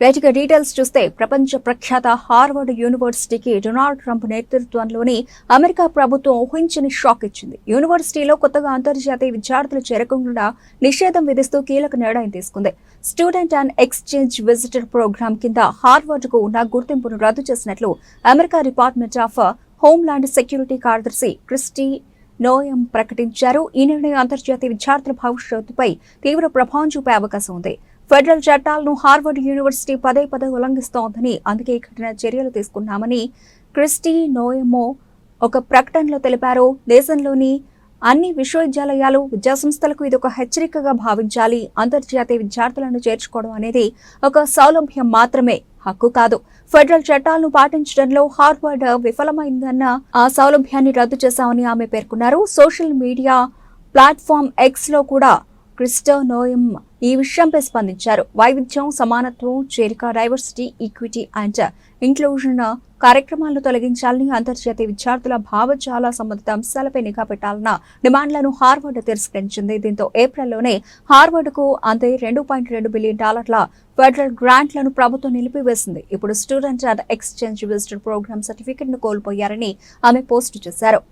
వేటిక details చూస్తే ప్రపంచ ప్రఖ్యాత హార్వర్డ్ యూనివర్సిటీకి డొనాల్డ్ ట్రంప్ నేతృత్వంలోని అమెరికా ప్రభుత్వం ఊహించని షాక్ ఇచ్చింది. యూనివర్సిటీలో కొత్తగా అంతర్జాతీయ విద్యార్థులు చేరకుండా నిషేధం విధిస్తూ కీలక నిర్ణయం తీసుకుంది. Student and exchange visitor program కింద హార్వర్డ్కు ఉన్న గుర్తింపును రద్దు చేసినట్లు America department of homeland security కార్యదర్శి క్రిస్టీ నోయం ప్రకటించారు. ఈ నిర్ణయం అంతర్జాతీయ విద్యార్థుల భవిష్యత్తుపై తీవ్ర ప్రభావం చూపే అవకాశం ఉంది. ఫెడరల్ చట్టాలను హార్వర్డ్ యూనివర్సిటీ పదే పదే ఉల్లంఘిస్తోందని అందుకే ఈ కఠిన చర్యలు తీసుకున్నామని క్రిస్టీ నోయమో ఒక ప్రకటనలో తెలిపారు. దేశంలోని అన్ని విశ్వవిద్యాలయాలు విద్యాసంస్థలకు ఇది ఒక హెచ్చరికగా భావించాలి. అంతర్జాతీయ విద్యార్థులను చేర్చుకోవడం అనేది ఒక సౌలభ్యం మాత్రమే హక్కు కాదు. ఫెడరల్ చట్టాలను పాటించడంలో హార్వర్డ్ విఫలమైందన్న ఆ సౌలభ్యాన్ని రద్దు చేశామని ఆమె పేర్కొన్నారు. సోషల్ మీడియా ప్లాట్ఫామ్ ఎక్స్లో కూడా క్రిస్టో నోయమ్ ఈ విషయంపై స్పందించారు. వైవిధ్యం సమానత్వం చేరిక డైవర్సిటీ ఈక్విటీ అండ్ ఇంక్లూజన్ కార్యక్రమాలను తొలగించాలని అంతర్జాతీయ విద్యార్థుల భావజాల సంబంధిత అంశాలపై నిఘా పెట్టాలన్న డిమాండ్లను హార్వర్డ్ తిరస్కరించింది. దీంతో ఏప్రిల్లోనే హార్వర్డ్కు అంతే రెండు పాయింట్ రెండు బిలియన్ డాలర్ల ఫెడరల్ గ్రాంట్లను ప్రభుత్వం నిలిపివేసింది. ఇప్పుడు student and exchange visitor program సర్టిఫికెట్ను కోల్పోయారని ఆమె పోస్టు చేశారు.